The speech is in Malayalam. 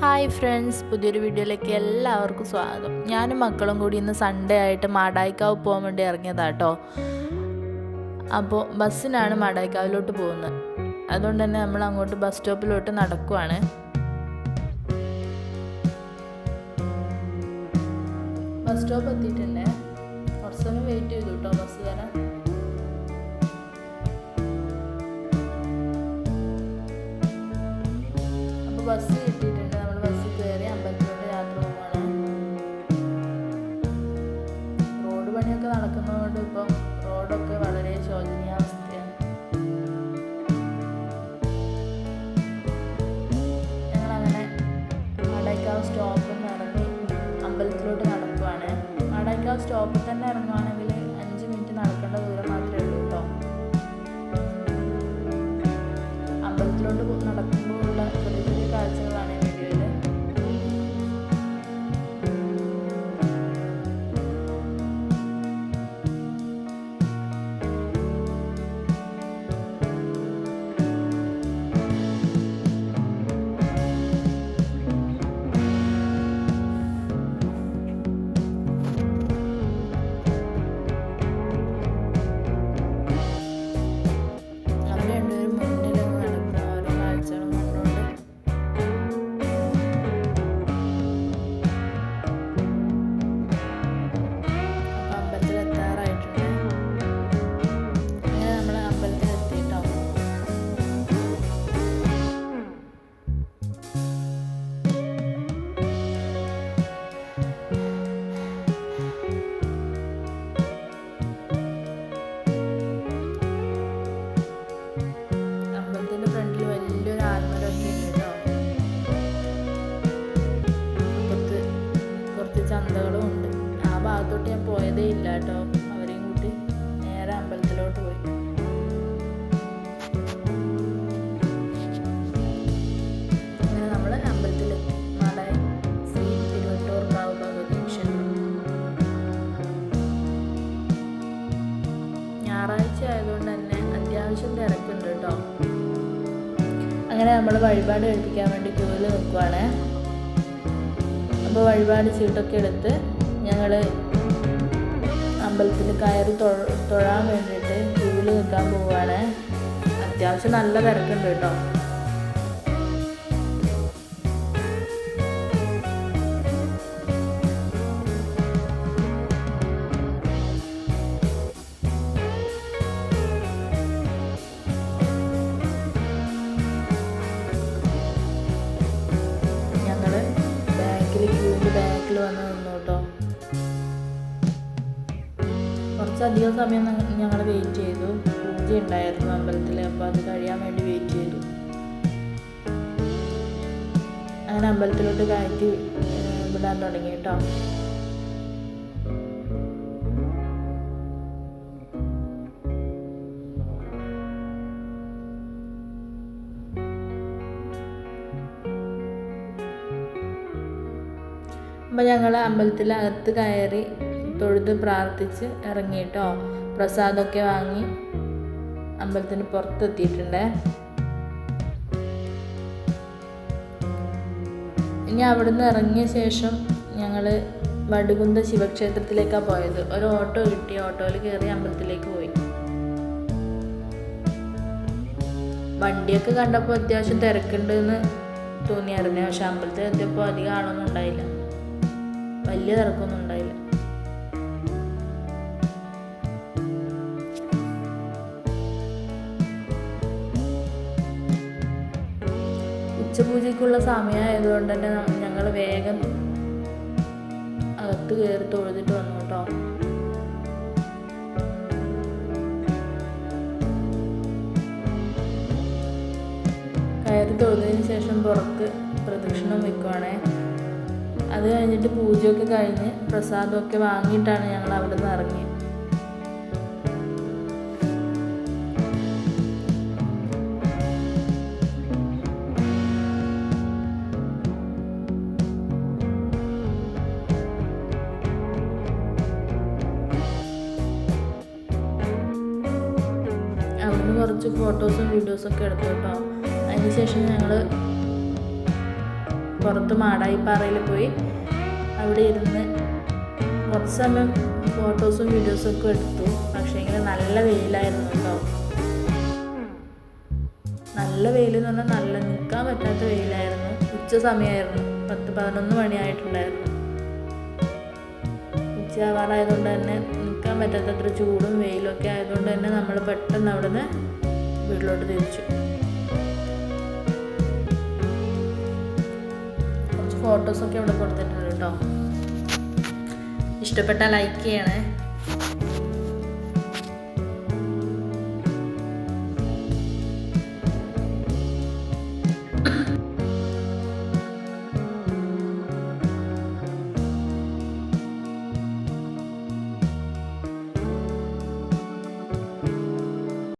ഹായ് ഫ്രണ്ട്സ് പുതിയൊരു വീഡിയോയിലേക്ക് എല്ലാവർക്കും സ്വാഗതം. ഞാനും മക്കളും കൂടി ഇന്ന് സൺഡേ ആയിട്ട് മാടായിക്കാവ് പോകാൻ വേണ്ടി ഇറങ്ങിയതാട്ടോ. അപ്പോൾ ബസ്സിനാണ് മാടായിക്കാവിലോട്ട് പോകുന്നത്. അതുകൊണ്ട് തന്നെ നമ്മൾ അങ്ങോട്ട് ബസ് സ്റ്റോപ്പിലോട്ട് നടക്കുവാണ്. ബസ് സ്റ്റോപ്പ് എത്തിയിട്ടുണ്ട് കുറച്ച് സമയം വെയിറ്റ് ചെയ്തു കേട്ടോ ബസ് വരാൻ. ബസ് അമ്പലത്തിലോട്ട് പോ- നടക്കുമ്പോൾ ഉള്ള ചെറിയ ചെറിയ കാഴ്ചകളാണ് ചന്തകളും ഉണ്ട്. ആ ഭാഗത്തോട്ട് ഞാൻ പോയതേ ഇല്ല കേട്ടോ. അവരെയും കൂട്ടി നേരെ അമ്പലത്തിലോട്ട് പോയി. അങ്ങനെ നമ്മൾ ആയതുകൊണ്ട് തന്നെ അങ്ങനെ നമ്മൾ വഴിപാട് കഴിപ്പിക്കാൻ വേണ്ടി ക്യൂവിൽ നിൽക്കുവാണ് അപ്പോൾ വഴിപാട് ചീട്ടൊക്കെ എടുത്ത് ഞങ്ങൾ അമ്പലത്തിൽ കയറി തൊഴ- തൊഴാൻ വേണ്ടിയിട്ട് ക്യൂവിൽ നിൽക്കാൻ പോവുകയാണ് അത്യാവശ്യം നല്ല തിരക്കുണ്ട് കേട്ടോ. വന്ന് നിന്നു കേട്ടോ കുറച്ചധികം സമയം ഞങ്ങൾ വെയിറ്റ് ചെയ്തു. പൂജ ഉണ്ടായിരുന്നു അമ്പലത്തിൽ അപ്പോൾ അത് കഴിയാൻ വേണ്ടി വെയിറ്റ് ചെയ്തു. അങ്ങനെ അമ്പലത്തിലോട്ട് കയറ്റി വിടാൻ തുടങ്ങി കേട്ടോ അപ്പം ഞങ്ങൾ അമ്പലത്തിലകത്ത് കയറി തൊഴുത് പ്രാർത്ഥിച്ച് ഇറങ്ങിയിട്ടോ. പ്രസാദമൊക്കെ വാങ്ങി അമ്പലത്തിന് പുറത്തെത്തിയിട്ടുണ്ട്. ഇനി അവിടുന്ന് ഇറങ്ങിയ ശേഷം ഞങ്ങൾ വടുകുന്ത ശിവക്ഷേത്രത്തിലേക്കാണ് പോയത്. ഒരു ഓട്ടോ കിട്ടി. ഓട്ടോയിൽ കയറി അമ്പലത്തിലേക്ക് പോയി. വണ്ടിയൊക്കെ കണ്ടപ്പോൾ അത്യാവശ്യം തിരക്കുണ്ടെന്ന് തോന്നിയായിരുന്നു പക്ഷെ അമ്പലത്തിൽ എത്തിയപ്പോൾ അധികം ആളൊന്നും ഉണ്ടായില്ല. വലിയ തിരക്കൊന്നും ഉണ്ടായില്ല. ഉച്ചപൂജയ്ക്കുള്ള സമയമായതുകൊണ്ട് തന്നെ ഞങ്ങൾ വേഗം അകത്ത് കയറി തൊഴുതിട്ട് വന്നു കേട്ടോ. കയറി തൊഴുതിന് ശേഷം പുറത്ത് പ്രദക്ഷിണം വെക്കുവാണേ. അത് കഴിഞ്ഞിട്ട് പൂജയൊക്കെ കഴിഞ്ഞ് പ്രസാദമൊക്കെ വാങ്ങിയിട്ടാണ് ഞങ്ങൾ അവിടെ നിന്ന് ഇറങ്ങിയത് കുറച്ച് ഫോട്ടോസും വീഡിയോസും ഒക്കെ എടുത്തു കേട്ടോ. അതിന് ശേഷം ഞങ്ങൾ പുറത്ത് മാടായിപ്പാറയിൽ പോയി അവിടെ ഇരുന്ന് കുറച്ച് സമയം ഫോട്ടോസും വീഡിയോസും ഒക്കെ എടുത്തു. പക്ഷേ ഇങ്ങനെ നല്ല വെയിലായിരുന്നു കേട്ടോ. നല്ല വെയിൽ എന്ന് പറഞ്ഞാൽ നല്ല നിൽക്കാൻ പറ്റാത്ത വെയിലായിരുന്നു. ഉച്ച സമയമായിരുന്നു. പത്ത് പതിനൊന്ന് മണിയായിട്ടുണ്ടായിരുന്നു. ഉച്ചയാവാറായതുകൊണ്ട് തന്നെ നിൽക്കാൻ പറ്റാത്തത്ര ചൂടും വെയിലും ഒക്കെ ആയതുകൊണ്ട് തന്നെ നമ്മൾ പെട്ടെന്ന് അവിടുന്ന് വീട്ടിലോട്ട് തിരിച്ചു. ഫോട്ടോസൊക്കെ ഇവിടെ കൊടുത്തിട്ടുണ്ട് കേട്ടോ ഇഷ്ടപ്പെട്ട ലൈക്ക് ചെയ്യണേ.